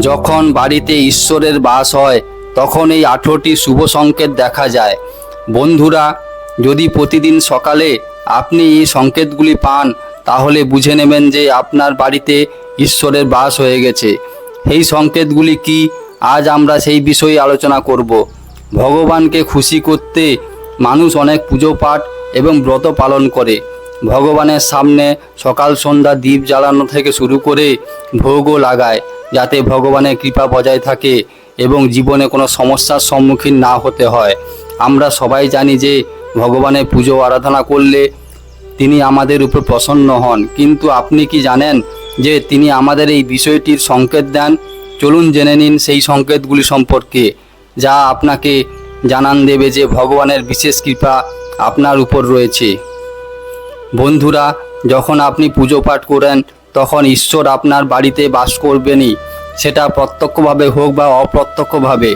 যখন বাড়িতে ঈশ্বরের বাস হয়, তখন এই আঠেরোটি শুভ সংকেত দেখা যায়। বন্ধুরা, যদি প্রতিদিন সকালে আপনি এই সংকেতগুলি পান, তাহলে বুঝে নেবেন যে আপনার বাড়িতে ঈশ্বরের বাস হয়ে গেছে। এই সংকেতগুলি কি? আজ আমরা সেই বিষয়ে আলোচনা করব। ভগবানকে খুশি করতে মানুষ অনেক পুজো পাঠ এবং ব্রত পালন করে। ভগবানের সামনে সকাল সন্ধ্যা দ্বীপ জ্বালানো থেকে শুরু করে ভোগও লাগায়। যাতে ভগবানের কৃপা বজায় থাকে এবং জীবনে কোনো সমস্যার সম্মুখীন না হতে হয়। আমরা সবাই জানি যে ভগবানের পুজো, আরাধনা করলে তিনি আমাদের উপর প্রসন্ন হন। কিন্তু আপনি কি জানেন যে তিনি আমাদের এই বিষয়টির সংকেত দেন? চলুন জেনে নিন সেই সংকেতগুলি সম্পর্কে, যা আপনাকে জানান দেবে যে ভগবানের বিশেষ কৃপা আপনার উপর রয়েছে। বন্ধুরা, যখন আপনি পুজো পাঠ করেন তখন ঈশ্বর আপনার বাড়িতে বাস করবেনই, সেটা প্রত্যক্ষভাবে হোক বা অপ্রত্যক্ষভাবে।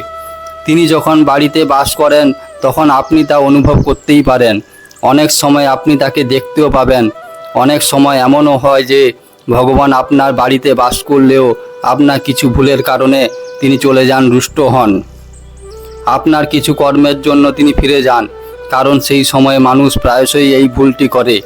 তিনি যখন বাড়িতে বাস করেন, তখন আপনি তা অনুভব করতেই পারেন। অনেক সময় আপনি তাকে দেখতেও পাবেন। অনেক সময় এমনও হয় যে, ভগবান আপনার বাড়িতে বাস করলেও আপনার কিছু ভুলের কারণে তিনি চলে যান, রুষ্ট হন। আপনার কিছু কর্মের জন্য তিনি ফিরে যান, কারণ সেই সময়ে মানুষ প্রায়শই এই ভুলটি করে।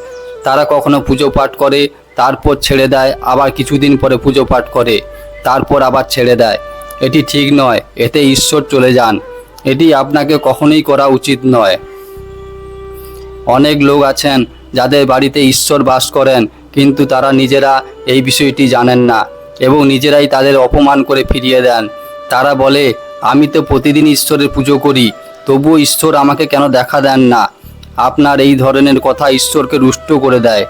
তারা কখনো পুজো পাঠ করে তারপর ছেড়ে দেয়, আবার কিছুদিন পরে পুজো পাঠ করে, তারপর আবার ছেড়ে দেয়। এটি ঠিক নয়, এতে ঈশ্বর চলে যান। এটি আপনাকে কখনোই করা উচিত নয়। অনেক লোক আছেন যাদের বাড়িতে ঈশ্বর বাস করেন, কিন্তু তারা নিজেরা এই বিষয়টি জানেন না এবং নিজেরাই তাদের অপমান করে ফিরিয়ে দেন। তারা বলে, আমি তো প্রতিদিন ঈশ্বরের পুজো করি, তবুও ঈশ্বর আমাকে কেন দেখা দেন না? আপনার এই ধরনের কথা ঈশ্বরকে রুষ্ট করে দেয়।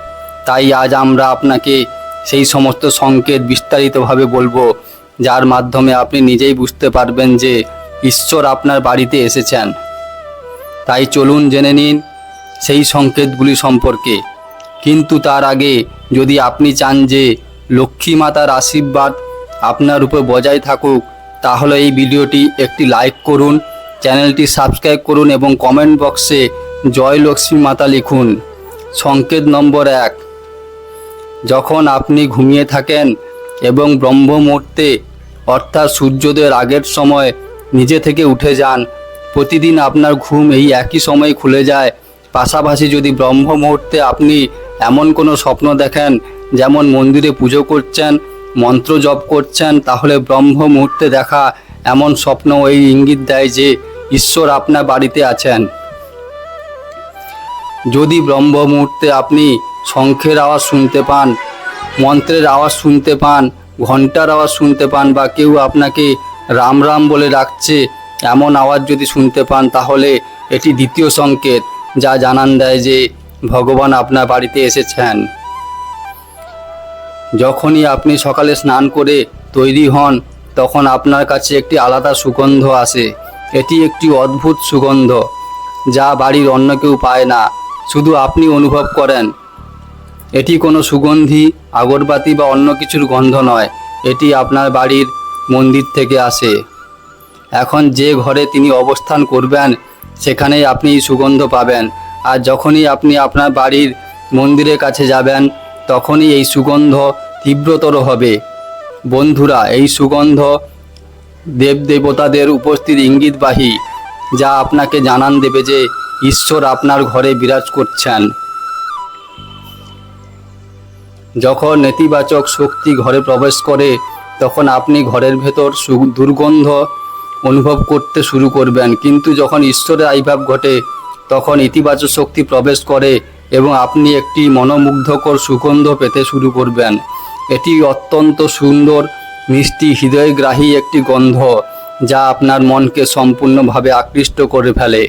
তাই আজ আমরা আপনাকে সেই সমস্ত সংকেত বিস্তারিতভাবে বলব, যার মাধ্যমে আপনি নিজেই বুঝতে পারবেন যে ঈশ্বর আপনার বাড়িতে এসেছেন। তাই চলুন জেনে নিন সেই সংকেতগুলি সম্পর্কে। কিন্তু তার আগে যদি আপনি চান যে লক্ষ্মী মাতার আশীর্বাদ আপনার উপর বজায় থাকুক, তাহলে এই ভিডিওটি একটি লাইক করুন, চ্যানেলটি সাবস্ক্রাইব করুন এবং কমেন্ট বক্সে জয় লক্ষ্মী মাতা লিখুন। সংকেত নম্বর এক। যখন আপনি ঘুমিয়ে থাকেন এবং ব্রহ্ম মুহূর্তে অর্থাৎ সূর্যোদয়ের আগের সময়, নিজে থেকে উঠে যান, প্রতিদিন আপনার ঘুম এই একই সময় খুলে যায়। পাশাপাশি যদি ব্রহ্ম মুহূর্তে আপনি এমন কোনো স্বপ্ন দেখেন, যেমন মন্দিরে পুজো করছেন, মন্ত্র জপ করছেন, তাহলে ব্রহ্ম মুহূর্তে দেখা এমন স্বপ্ন এই ইঙ্গিত দেয় যে ঈশ্বর আপনার বাড়িতে আছেন। যদি ব্রহ্ম মুহূর্তে আপনি শঙ্খের আওয়াজ শুনতে পান, মন্ত্রের আওয়াজ শুনতে পান ঘণ্টার আওয়াজ শুনতে পান বা কেউ আপনাকে রাম রাম বলে ডাকছে, এমন আওয়াজ যদি শুনতে পান তাহলে এটি দ্বিতীয় সংকেত যা জানান দেয় যে ভগবান আপনার বাড়িতে এসেছেন। যখনই আপনি সকালে স্নান করে তৈরি হন, তখন আপনার কাছে একটি আলাদা সুগন্ধ আসে। এটি একটি অদ্ভুত সুগন্ধ যা বাড়ির অন্য কেউ পায় না। শুধু আপনি অনুভব করেন এটি কোনো সুগন্ধি, আগরবাতি বা অন্য কিছুর গন্ধ নয়। এটি আপনার বাড়ির মন্দির থেকে আসে। এখন যে ঘরে তিনি অবস্থান করবেন, সেখানেই আপনি সুগন্ধ পাবেন। আর যখনই আপনি আপনার বাড়ির মন্দিরের কাছে যাবেন, তখনই এই সুগন্ধ তীব্রতর হবে। বন্ধুরা, এই সুগন্ধ দেবদেবতাদের উপস্থিত ইঙ্গিতবাহী, যা আপনাকে জানান দেবে যে ঈশ্বর আপনার ঘরে বিরাজ করছেন। যখন নেতিবাচক শক্তি ঘরে প্রবেশ করে, তখন আপনি ঘরের ভেতর দুর্গন্ধ অনুভব করতে শুরু করবেন। কিন্তু যখন ঈশ্বরের আবির্ভাব ঘটে, তখন ইতিবাচক শক্তি প্রবেশ করে এবং আপনি একটি মনোমুগ্ধকর সুগন্ধ পেতে শুরু করবেন। এটি অত্যন্ত সুন্দর, মিষ্টি, হৃদয়গ্রাহী একটি গন্ধ, যা আপনার মনকে সম্পূর্ণভাবে আকৃষ্ট করে ফেলে।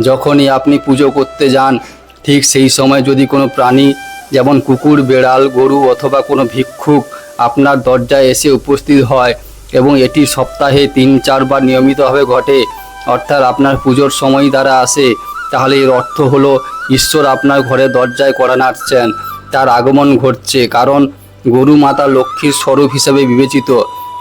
যখনই আপনি পুজো করতে যান ঠিক সেই সময় যদি কোনো প্রাণী, যেমন কুকুর, বেড়াল, গরু অথবা কোনো ভিক্ষুক আপনার দরজায় এসে উপস্থিত হয় এবং এটি সপ্তাহে তিন, চারবার নিয়মিতভাবে ঘটে, অর্থাৎ আপনার পুজোর সময় দ্বারা আসে, তাহলে এর অর্থ হলো ঈশ্বর আপনার ঘরে দরজায় করা নাড়ছেন। তার আগমন ঘটছে, কারণ গরু মাতা লক্ষ্মীর স্বরূপ হিসেবে বিবেচিত।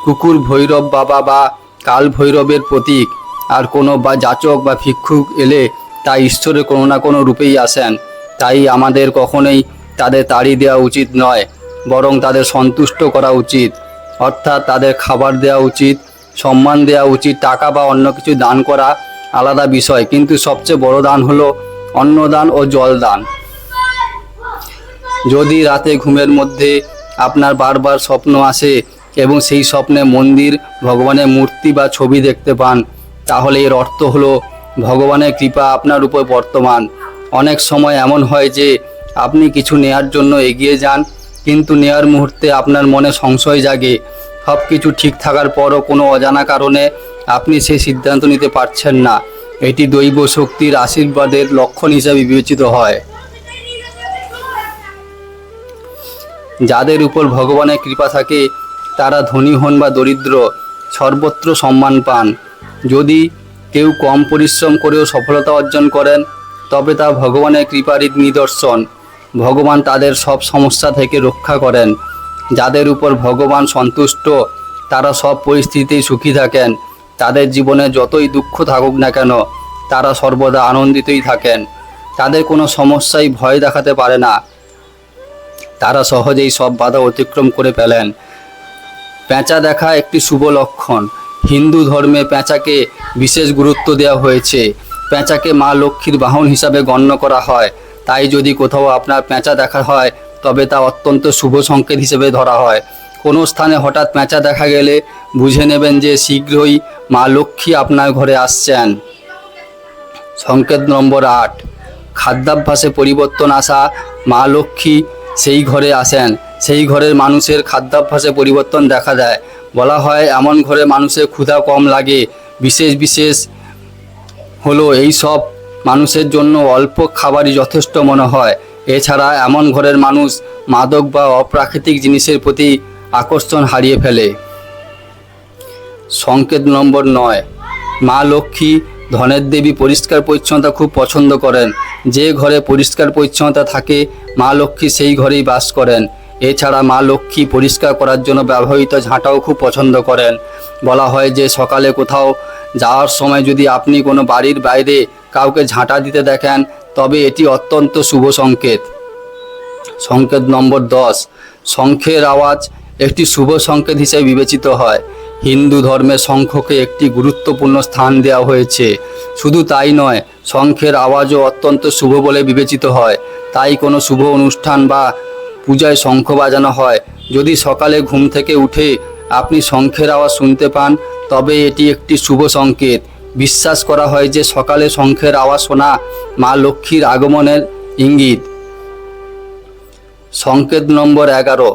কুকুর ভৈরব বাবা বা কাল ভৈরবের প্রতীক, আর কোনো বা যাচক বা ভিক্ষুক এলে তা ঈশ্বরের কোনো না কোনো রূপেই আসেন। তাই আমাদের কখনোই তাদের তাড়ি দেওয়া উচিত নয়, বরং তাদের সন্তুষ্ট করা উচিত। অর্থাৎ তাদের খাবার দেওয়া উচিত, সম্মান দেওয়া উচিত, টাকা বা অন্য কিছু দান করা আলাদা বিষয়। কিন্তু সবচেয়ে বড় দান হলো অন্নদান ও জলদান। যদি রাতে ঘুমের মধ্যে আপনার বারবার স্বপ্ন আসে এবং সেই স্বপ্নে মন্দির, ভগবানের মূর্তি বা ছবি দেখতে পান, তাহলে এর অর্থ হলো ভগবানের কৃপা আপনার উপর বর্তমান। অনেক সময় এমন হয় যে, আপনি কিছু নেয়ার জন্য এগিয়ে যান, কিন্তু নেয়ার মুহূর্তে আপনার মনে সংশয় জাগে। সব কিছু ঠিক থাকার পরও কোনো অজানা কারণে আপনি সেই সিদ্ধান্ত নিতে পারছেন না। এটি দৈব শক্তির আশীর্বাদের লক্ষণ হিসাবে বিবেচিত হয়। যাদের উপর ভগবানের কৃপা থাকে, তারা ধনী হন বা দরিদ্র, সর্বত্র সম্মান পান। যদি কেউ কম পরিশ্রম করেও সফলতা অর্জন করেন, তবে তা ভগবানের কৃপারই নিদর্শন। ভগবান তাদের সব সমস্যা থেকে রক্ষা করেন। যাদের উপর ভগবান সন্তুষ্ট, তারা সব পরিস্থিতিতেই সুখী থাকেন। তাদের জীবনে যতই দুঃখ থাকুক না কেন, তারা সর্বদা আনন্দিতই থাকেন। তাদের কোনো সমস্যাই ভয় দেখাতে পারে না। তারা সহজেই সব বাধা অতিক্রম করে ফেলেন। পেঁচা দেখা একটি শুভ লক্ষণ। হিন্দু ধর্মে পেঁচাকে বিশেষ গুরুত্ব দেওয়া হয়েছে। পেঁচাকে মা লক্ষ্মীর বাহন হিসাবে গণ্য করা হয়। তাই যদি কোথাও আপনার পেঁচা দেখা হয়, তবে তা অত্যন্ত শুভ সংকেত হিসেবে ধরা হয়। কোনো স্থানে হঠাৎ পেঁচা দেখা গেলে বুঝে নেবেন যে শীঘ্রই মা লক্ষ্মী আপনার ঘরে আসছেন। সংকেত নম্বর আট। খাদ্যাভ্যাসে পরিবর্তন আসা মা লক্ষ্মী সেই ঘরে আসেন। সেই ঘরের মানুষের খাদ্যাভ্যাসে পরিবর্তন দেখা দেয়। বলা হয়, এমন ঘরে মানুষের ক্ষুধা কম লাগে। বিশেষ বিশেষ হলো এই সব মানুষের জন্য অল্প খাবারই যথেষ্ট মনে হয়। এছাড়া এমন ঘরের মানুষ মাদক বা অপ্রাকৃতিক জিনিসের প্রতি আকর্ষণ হারিয়ে ফেলে। সংকেত নম্বর নয়। মা লক্ষ্মী ধনের দেবী পরিষ্কার পরিচ্ছন্নতা খুব পছন্দ করেন। যে ঘরে পরিষ্কার পরিচ্ছন্নতা থাকে, মা লক্ষ্মী সেই ঘরেই বাস করেন। এছাড়া মা লক্ষ্মী পরিষ্কার করার জন্য ব্যবহৃত ঝাঁটাও খুব পছন্দ করেন। বলা হয় যে সকালে কোথাও যাওয়ার সময় যদি আপনি কোনো বাড়ির বাইরে কাউকে ঝাঁটা দিতে দেখেন, তবে এটি অত্যন্ত শুভ সংকেত। সংকেত নম্বর দশ, শঙ্খের আওয়াজ একটি শুভ সংকেত হিসেবে বিবেচিত হয়। হিন্দু ধর্মে শঙ্খকে একটি গুরুত্বপূর্ণ স্থান দেওয়া হয়েছে। শুধু তাই নয়, শঙ্খের আওয়াজও অত্যন্ত শুভ বলে বিবেচিত হয়। তাই কোনো শুভ অনুষ্ঠান বা পূজায় শঙ্খ বাজানো হয়। যদি সকালে ঘুম থেকে উঠে আপনি শঙ্খের আওয়াজ শুনতে পান, তবে এটি একটি শুভ সংকেত। বিশ্বাস করা হয় যে সকালে শঙ্খের আওয়াজ শোনা মা লক্ষ্মীর আগমনের ইঙ্গিত। সংকেত নম্বর এগারো।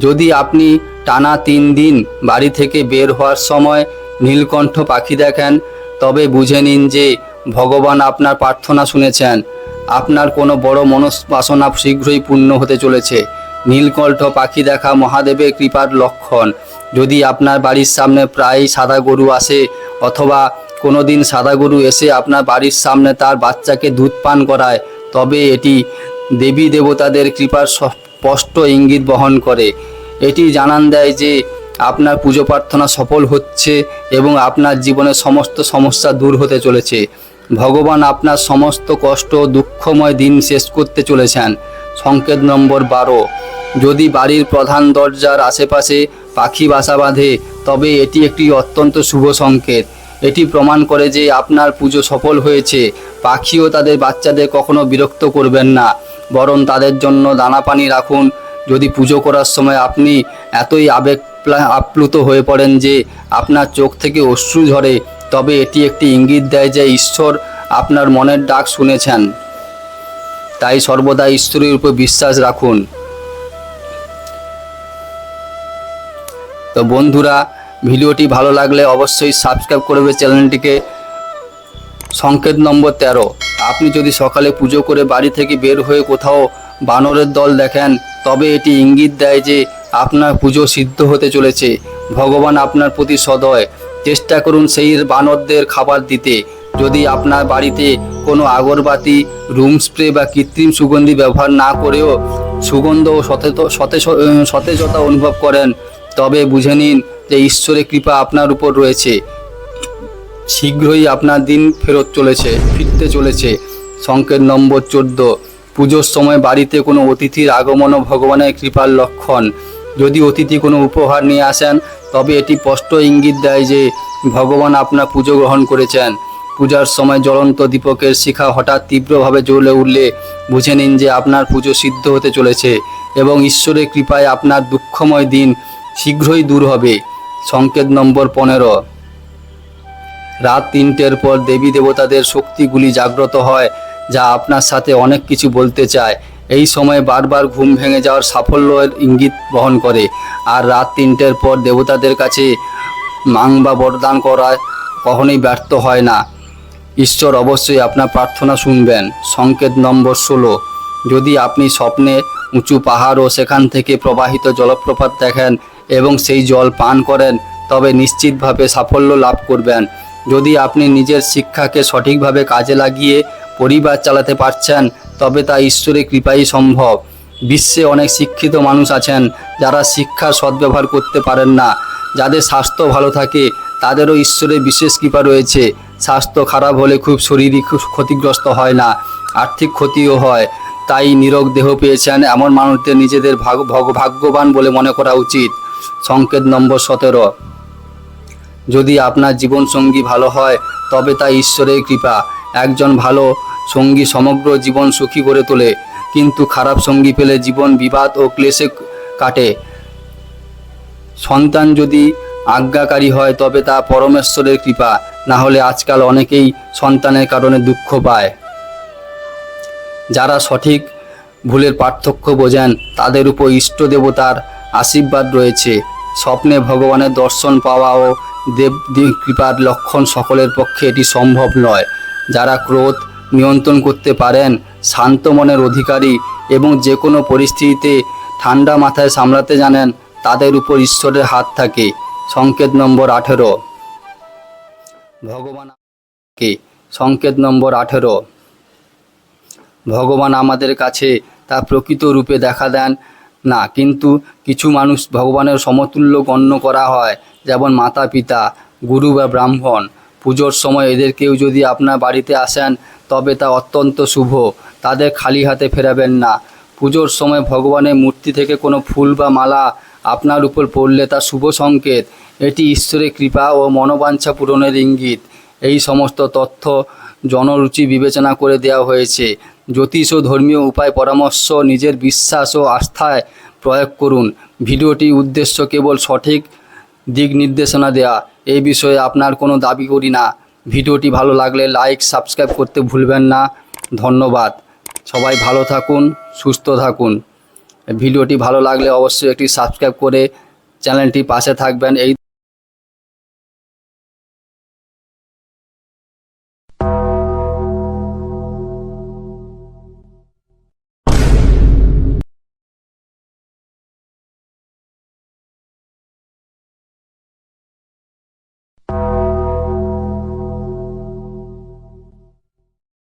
যদি আপনি টানা তিন দিন বাড়ি থেকে বের হওয়ার সময় নীলকণ্ঠ পাখি দেখেন, তবে বুঝে নিন যে ভগবান আপনার প্রার্থনা শুনেছেন। আপনার কোনো বড় মনস্বাসনা শীঘ্রই পূর্ণ হতে চলেছে। নীলকণ্ঠ পাখি দেখা মহাদেবের কৃপার লক্ষণ। যদি আপনার বাড়ির সামনে প্রায়ই সাদা গরু আসে, অথবা কোনো দিন সাদা গরু এসে আপনার বাড়ির সামনে তার বাচ্চাকে দুধ পান করায়, তবে এটি দেবী দেবতাদের কৃপার স্পষ্ট ইঙ্গিত বহন করে। এটি জানান দেয় যে, আপনার পুজো প্রার্থনা সফল হচ্ছে এবং আপনার জীবনের সমস্ত সমস্যা দূর হতে চলেছে। ভগবান আপনার সমস্ত কষ্ট দুঃখময় দিন শেষ করতে চলেছেন। সংকেত নম্বর বারো। যদি বাড়ির প্রধান দরজার আশেপাশে পাখি বাসা বাঁধে, তবে এটি একটি অত্যন্ত শুভ সংকেত। এটি প্রমাণ করে যে আপনার পুজো সফল হয়েছে। পাখিও তাদের বাচ্চাদের কখনো বিরক্ত করবেন না, বরং তাদের জন্য দানা পানি রাখুন। যদি পুজো করার সময় আপনি এতই আবেগ আপ্লুত হয়ে পড়েন যে আপনার চোখ থেকে অশ্রু ঝরে, তবে এটি একটি ইঙ্গিত দেয় যে ঈশ্বর আপনার মনের ডাক শুনেছেন। তাই সর্বদা ঈশ্বরের উপর বিশ্বাস রাখুন। তো বন্ধুরা, ভিডিওটি ভালো লাগলে অবশ্যই সাবস্ক্রাইব করবে চ্যানেলটিকে। সংকেত নম্বর তেরো। আপনি যদি সকালে পুজো করে বাড়ি থেকে বের হয়ে কোথাও বানরের দল দেখেন, তবে এটি ইঙ্গিত দেয় যে আপনার পুজো সিদ্ধ হতে চলেছে। ভগবান আপনার প্রতি সদয়। চেষ্টা করুন সেই বানরদের খাবার দিতে। যদি আপনার বাড়িতে কোনো আগরবাতি, রুম স্প্রে বা কৃত্রিম সুগন্ধি ব্যবহার না করেও সুগন্ধ ও সতেজ সতেজ সতেজতা অনুভব করেন, তবে বুঝে নিন যে ঈশ্বরের কৃপা আপনার উপর রয়েছে। শীঘ্রই আপনার দিন ফেরত চলেছে, ফিরতে চলেছে। সংকেত নম্বর চোদ্দ। পুজোর সময় বাড়িতে কোনো অতিথির আগমনও ভগবানের কৃপার লক্ষণ। যদি অতিথি কোনো উপহার নিয়ে আসেন, তবে এটি স্পষ্ট ইঙ্গিত দেয় যে ভগবান আপনার পুজো গ্রহণ করেছেন। পূজার সময় জ্বলন্ত দীপকের শিখা হঠাৎ তীব্রভাবে জ্বলে উঠলে বুঝে নিন যে আপনার পুজো সিদ্ধ হতে চলেছে এবং ঈশ্বরের কৃপায় আপনার দুঃখময় দিন শীঘ্রই দূর হবে। সংকেত নম্বর পনেরো। রাত তিনটের পর দেবী দেবতাদের শক্তিগুলি জাগ্রত হয়, যা আপনার সাথে অনেক কিছু বলতে চায়। এই সময় বারবার ঘুম ভেঙে যাওয়ার সাফল্যের ইঙ্গিত বহন করে। আর রাত তিনটের পর দেবতাদের কাছে মাং বা বরদান করা কখনোই ব্যর্থ হয় না। ঈশ্বর অবশ্যই আপনার প্রার্থনা শুনবেন। সংকেত নম্বর ষোলো। যদি আপনি স্বপ্নে উঁচু পাহাড় ও সেখান থেকে প্রবাহিত জলপ্রপাত দেখেন এবং সেই জল পান করেন, তবে নিশ্চিতভাবে সাফল্য লাভ করবেন। যদি আপনি নিজের শিক্ষাকে সঠিকভাবে কাজে লাগিয়ে পরিবার চালাতে পারছেন, তবে তা ঈশ্বরের কৃপাই সম্ভব। বিশ্বে অনেক শিক্ষিত মানুষ আছেন যারা শিক্ষার সদ্ব্যবহার করতে পারেন না। যাদের স্বাস্থ্য ভালো থাকে, তাদেরও ঈশ্বরের বিশেষ কৃপা রয়েছে। স্বাস্থ্য খারাপ হলে খুব শরীরই ক্ষতিগ্রস্ত হয় না, আর্থিক ক্ষতিও হয়। তাই নিরোগ দেহ পেয়েছেন এমন মানুষদের নিজেদের ভগ- ভাগ্যবান বলে মনে করা উচিত। সংকেত নম্বর সতেরো। যদি আপনার জীবনসঙ্গী ভালো হয়, তবে তা ঈশ্বরের কৃপা। একজন ভালো সঙ্গী সমগ্র জীবন সুখী করে তোলে, কিন্তু খারাপ সঙ্গী পেলে জীবন বিবাদ ও ক্লেশে কাটে। সন্তান যদি আজ্ঞাকারী হয়, তবে তা পরমেশ্বরের কৃপা। না হলে আজকাল অনেকেই সন্তানের কারণে দুঃখ পায়। যারা সঠিক ভুলের পার্থক্য বোঝেন, তাদের উপর ইষ্ট দেবতার আশীর্বাদ রয়েছে। স্বপ্নে ভগবানের দর্শন পাওয়া ও দেব কৃপার লক্ষণ সকলের পক্ষে এটি সম্ভব নয়। যারা ক্রোধ নিয়ন্ত্রণ করতে পারেন, শান্ত মনের অধিকারী এবং যে কোনো পরিস্থিতিতে ঠান্ডা মাথায় সামলাতে জানেন, তাদের উপর ঈশ্বরের হাত থাকে। সংকেত নম্বর আঠেরো। ভগবান কে? সংকেত নম্বর আঠেরো। ভগবান আমাদের কাছে তা প্রকৃত রূপে দেখা দেন না, কিন্তু কিছু মানুষ ভগবানের সমতুল্য গণ্য করা হয়, যেমন মাতা পিতা, গুরু বা ব্রাহ্মণ। পুজোর সময় এদের কেউ যদি আপনার বাড়িতে আসেন, তবে তা অত্যন্ত শুভ, তাদের খালি হাতে ফেরাবেন না। পুজোর সময় ভগবানের মূর্তি থেকে কোনো ফুল বা মালা আপনার উপর পড়লে তা শুভ সংকেত। এটি ঈশ্বরের কৃপা ও মনোবাঞ্ছা পূরণের ইঙ্গিত। এই সমস্ত তথ্য জনরুচি বিবেচনা করে দেওয়া হয়েছে। জ্যোতিষ ও ধর্মীয় উপায় পরামর্শ, নিজের বিশ্বাস ও আস্থায় প্রয়োগ করুন। ভিডিওটি উদ্দেশ্য কেবল সঠিক দিক নির্দেশনা দেওয়া এই বিষয়ে আপনার কোনো দাবি করি না। ভিডিওটি ভালো লাগলে লাইক, সাবস্ক্রাইব করতে ভুলবেন না। ধন্যবাদ। সবাই ভালো থাকুন, সুস্থ থাকুন। ভিডিওটি ভালো লাগলে অবশ্যই একটি সাবস্ক্রাইব করে চ্যানেলটি পাশে থাকবেন। এই